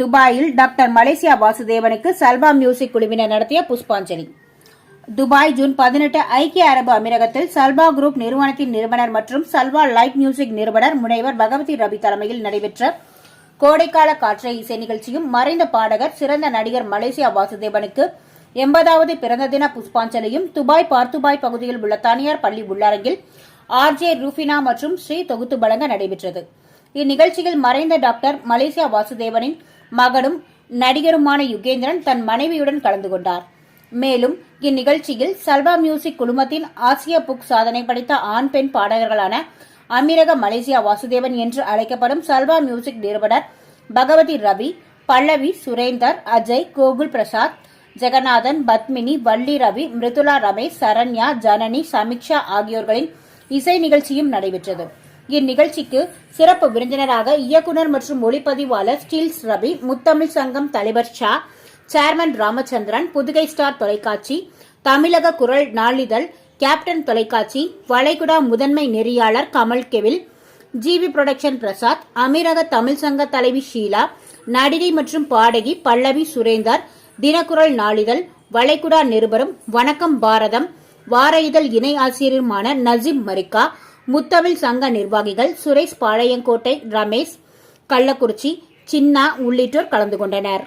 துபாயில் doctor Malaysia வாசுதேவனுக்கு சல்வா மியூசிக் குழுவினர் நடத்திய புஷ்பாஞ்சலி. துபாய் ஜூன் பதினெட்டு ஐக்கிய அரபு அமீரகத்தில் சல்வா குரூப் நிறுவனத்தின் நிறுவனர் மற்றும் சல்வா லைட் மியூசிக் நிறுவனர் முனைவர் பகவதி ரவி தலைமையில் நடைபெற்ற கோடைக்கால காற்றை இசை நிகழ்ச்சியும் மறைந்த பாடகர் சிறந்த நடிகர் மலேசியா வாசுதேவனுக்கு எண்பதாவது பிறந்த தின புஷ்பாஞ்சலியும் துபாய் பார்த்துபாய் பகுதியில் உள்ள தனியார் பள்ளி உள்ளரங்கில் ஆர்ஜே ரூஃபினா மற்றும் ஸ்ரீ தொகுத்து வழங்க நடைபெற்றது. இந்நிகழ்ச்சியில் மறைந்த டாக்டர் மலேசியா வாசுதேவனின் மகனும் நடிகருமான யுகேந்திரன் தன் மனைவியுடன் கலந்து கொண்டார். மேலும் இந்நிகழ்ச்சியில் சல்வா மியூசிக் குழுமத்தின் ஆசிய புக் சாதனை படைத்த ஆண் பெண் பாடகர்களான அமீரக மலேசியா வாசுதேவன் என்று அழைக்கப்படும் சல்வா மியூசிக் நிறுவனர் பகவதி ரவி பல்லவி சுரேந்தர் அஜய் கோகுல் பிரசாத் ஜெகநாதன் பத்மினி வள்ளி ரவி மிருதுலா ரமேஷ் சரண்யா ஜனனி சமீக்ஷா ஆகியோர்களின் இசை நிகழ்ச்சியும் நடைபெற்றது. இந்நிகழ்ச்சிக்கு சிறப்பு விருந்தினராக இயக்குனர் மற்றும் ஒளிப்பதிவாளர் ஸ்டீல்ஸ் ரவி முத்தமிழ் சங்கம் தலைவர் ஷா சேர்மன் ராமச்சந்திரன் புதுகை ஸ்டார் தொலைக்காட்சி தமிழக குரல் நாளிதழ் கேப்டன் தொலைக்காட்சி வளைகுடா முதன்மை நெறியாளர் கமல் கெவில் ஜிவி புரொடக்ஷன் பிரசாத் அமீரக தமிழ் சங்க தலைவி ஷீலா நடிகை மற்றும் பாடகி பல்லவி சுரேந்தர் தினக்குரல் நாளிதழ் வளைகுடா நிருபரும் வணக்கம் பாரதம் வார இதழ் இணை ஆசிரியருமான நசீம் மரிக்கா முத்தமிழ் சங்க நிர்வாகிகள் சுரேஷ் பாளையங்கோட்டை ரமேஷ் கள்ளக்குறிச்சி சின்னா உள்ளிட்டோர் கலந்து கொண்டனர்.